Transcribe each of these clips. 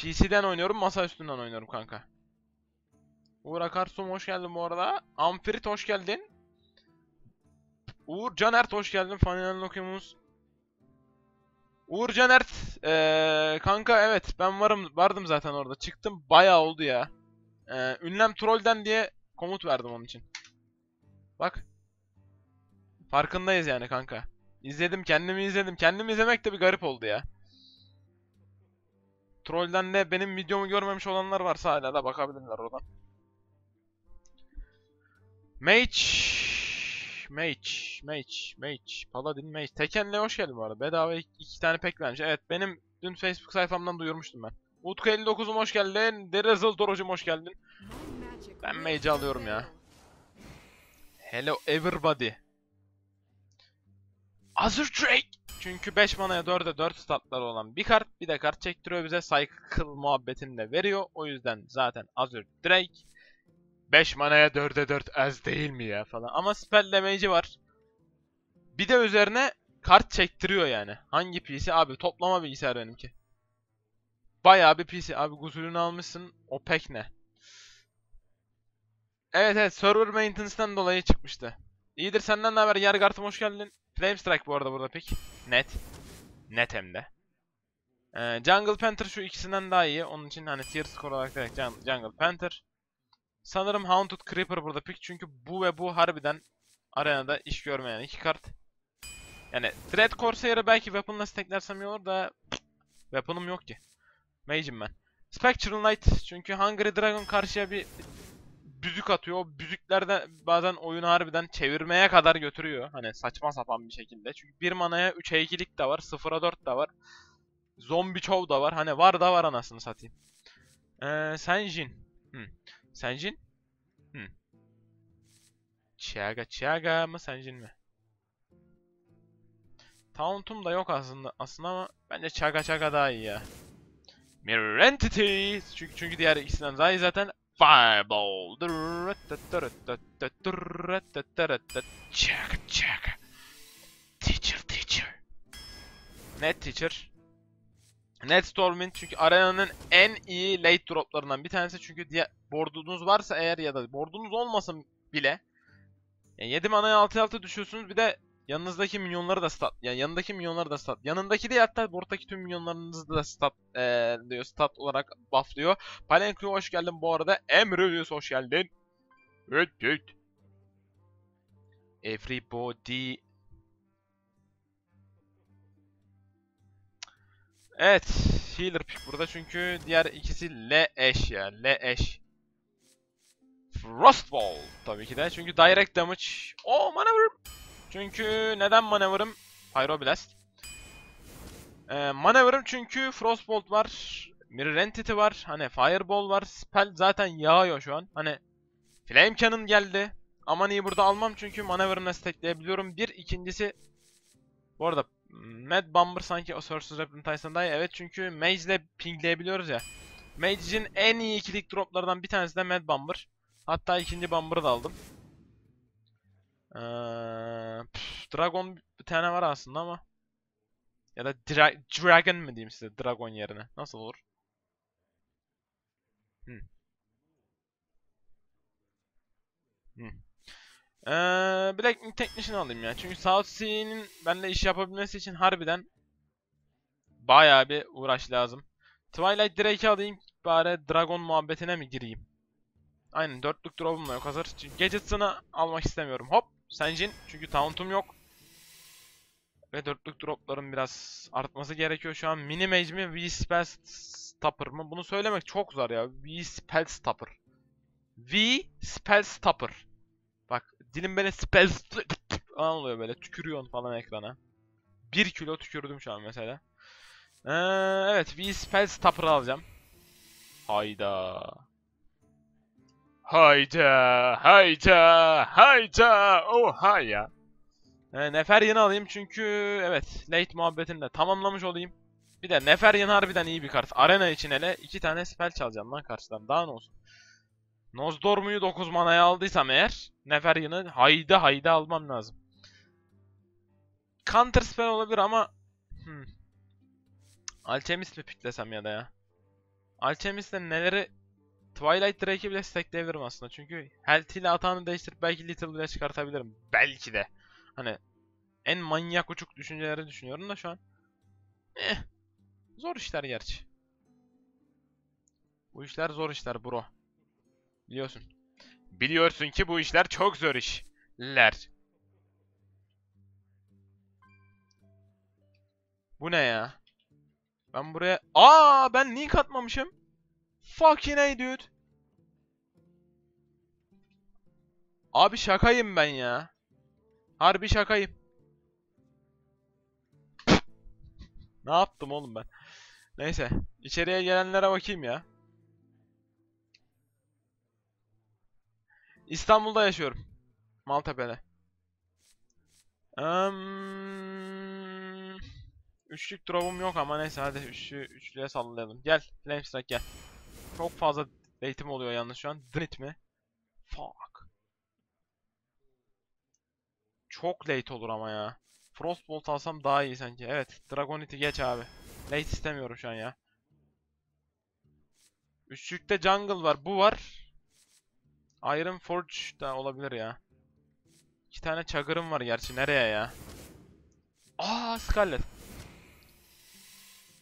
PC'den oynuyorum, masa üstünden oynuyorum kanka. Uğur Akarsum hoş geldin bu arada. Amfirit hoş geldin. Uğur Canert hoş geldin. Final Lokimus. Uğur Canert. Ee, kanka evet ben varım vardım zaten orada. Çıktım bayağı oldu ya. Ee, ünlem trollden diye komut verdim onun için. Bak. Farkındayız yani kanka. İzledim kendimi izledim. Kendimi izlemek de bir garip oldu ya. Trollden de benim videomu görmemiş olanlar varsa hala da bakabilirler oradan. Mage. Mage. Mage. Mage. Paladin Mage. Teken'le hoş geldin bu arada. Bedava iki, tane pek vermiş. Evet benim dün Facebook sayfamdan duyurmuştum ben. Utku 59'um hoş geldin. Derezil Doro'cum hoş geldin. Ben Mage'i alıyorum ya. Hello everybody. Azure Drake. Çünkü 5 manaya 4'e 4 statları olan bir kart bir de kart çektiriyor bize. Cycle muhabbetini de veriyor. O yüzden zaten Azure Drake 5 manaya 4'e 4 az değil mi ya falan. Ama spell damage'i var. Bir de üzerine kart çektiriyor yani. Hangi PC? Abi toplama bilgisayar benimki. Bayağı bir PC. Abi gusülünü almışsın. O pek ne? Evet evet server maintenance'dan dolayı çıkmıştı. İyidir senden ne haber? Yargartım hoş geldin. Flame Strike bu arada burada pek. Net. Net hem de. Ee, Jungle Panther şu ikisinden daha iyi. Onun için hani tier score olarak direkt Jun- Jungle Panther. Sanırım Haunted Creeper burada pik çünkü bu ve bu harbiden arenada iş görmeyen iki kart. Yani Dread Corsair'ı belki weapon'la stacklersem iyi olur da weapon'um yok ki. Mage'im ben. Spectral Knight çünkü Hungry Dragon karşıya bir büzük atıyor. O büzüklerden bazen oyunu harbiden çevirmeye kadar götürüyor. Hani saçma sapan bir şekilde. Çünkü 1 manaya 3 2'lik de var. 0'a 4 de var. Zombi Chow da var. Hani var da var anasını satayım. Ee, Senjin. Hmm. Senjin? Hmm. Chiaga Chiaga mı Senjin mi? Taunt'um da yok aslında aslında ama bence Chaga Chaga daha iyi ya. Mirror Entity. Çünkü çünkü diğer ikisinden daha iyi zaten. Fireball. Chaga Chaga. Teacher Teacher. Net Teacher. Net Stormwind çünkü arenanın en iyi late droplarından bir tanesi çünkü diye boardunuz varsa eğer ya da boardunuz olmasın bile yani 7 manaya 6 6 düşüyorsunuz bir de yanınızdaki minyonları da stat yani yanındaki minyonları da stat yanındaki değil hatta board'daki tüm minyonlarınızı da stat eee, diyor stat olarak bufflıyor. Palenquio hoş geldin bu arada. Emrelius hoş geldin. Evet evet. Everybody Evet, healer pick burada çünkü diğer ikisi L eş ya, L eş. Frostball tabii ki de çünkü direct damage. O manevrim. Çünkü neden manevrim? Pyroblast. Ee, manevrim çünkü Frostbolt var, Mirror Entity var, hani Fireball var, Spell zaten yağıyor şu an. Hani Flame Cannon geldi. Aman iyi burada almam çünkü manevrimle stackleyebiliyorum. Bir, ikincisi bu arada Mad Bomber sanki o Weapon Tyson daha iyi. Evet çünkü Mage ile pingleyebiliyoruz ya. Mage'in en iyi ikilik droplardan bir tanesi de Mad Bomber. Hatta ikinci Bomber'ı da aldım. Püf, Dragon bir tane var aslında ama. Ya da Dra- Dragon mı diyeyim size Dragon yerine. Nasıl olur? Hmm. Hmm. Ee, Black Technician alayım ya. Çünkü South Sea'nin bende iş yapabilmesi için harbiden bayağı bir uğraş lazım. Twilight Drake'i alayım bari Dragon muhabbetine mi gireyim? Aynen dörtlük drop'um da yok hazır. Çünkü Gadgets'ını almak istemiyorum. Hop Senjin çünkü Taunt'um yok. Ve dörtlük drop'ların biraz artması gerekiyor şu an. Mini Mage mi V Spell Stopper mı? Bunu söylemek çok zor ya. V Spell Stopper. V Spell Stopper. Bak dilim böyle spell falan oluyor böyle tükürüyorsun falan ekrana. 1 kilo tükürdüm şu an mesela. Ee, evet V Spell Stopper alacağım. Hayda. Hayda, hayda, hayda, oha ya. Ee, Neferyan'ı alayım çünkü evet late muhabbetini de tamamlamış olayım. Bir de Neferyan harbiden iyi bir kart. Arena için hele iki tane spell çalacağım lan karşıdan. Daha ne olsun. Nozdormu'yu 9 manaya aldıysam eğer Neferyan'ı hayda hayda almam lazım. Counter spell olabilir ama hmm. Alchemist mi piklesem ya da ya? Alchemist'te neleri Twilight Drake'i bile stackleyebilirim aslında. Çünkü health ile atağını değiştirip belki Little bile çıkartabilirim. Belki de. Hani en manyak uçuk düşünceleri düşünüyorum da şu an. Eh. Zor işler gerçi. Bu işler zor işler bro. Biliyorsun. Biliyorsun ki bu işler çok zor işler. Bu ne ya? Ben buraya... Aa ben link atmamışım. Fucking hey dude. Abi şakayım ben ya. Harbi şakayım. ne yaptım oğlum ben? Neyse. içeriye gelenlere bakayım ya. İstanbul'da yaşıyorum. Maltepe'de. Um, üçlük drop'um yok ama neyse hadi üçlü, üçlüye sallayalım. Gel Flamestrike gel. Çok fazla date'im oluyor yalnız şu an. Drit mi? Fuck. Çok late olur ama ya. Frostbolt alsam daha iyi sanki. Evet. Dragonite'i geç abi. Late istemiyorum şu an ya. Üçlükte jungle var. Bu var. Iron Forge da olabilir ya. İki tane çagırım var gerçi. Nereye ya? Aa Scarlet.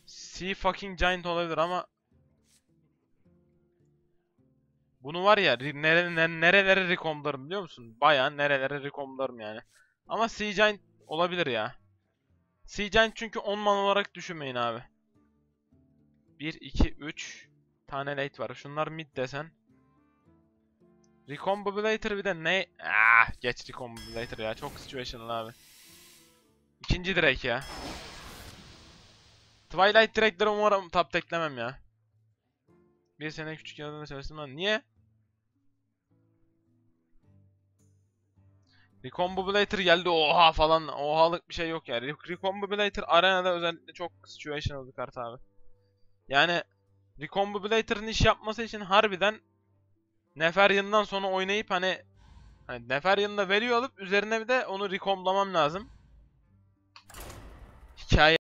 Sea fucking Giant olabilir ama bunu var ya nere, nere, nerelere rekomlarım biliyor musun? Baya nerelere rekomlarım yani. Ama Sea olabilir ya. Sea çünkü 10 man olarak düşünmeyin abi. 1, 2, 3 tane late var. Şunlar mid desen. Recombobulator bir de ne? Ah, geç Recombobulator ya. Çok situational abi. İkinci Drake ya. Twilight Drake'leri umarım top teklemem ya. Bir sene küçük yanında çalıştım lan. Niye? Recombobulator geldi oha falan. Ohalık bir şey yok yani. Re- Recombobulator arenada özellikle çok situational bir kart abi. Yani Recombobulator'ın iş yapması için harbiden Neferyon'dan sonra oynayıp hani hani Neferyon'da veriyor alıp üzerine bir de onu recomlamam lazım. Hikaye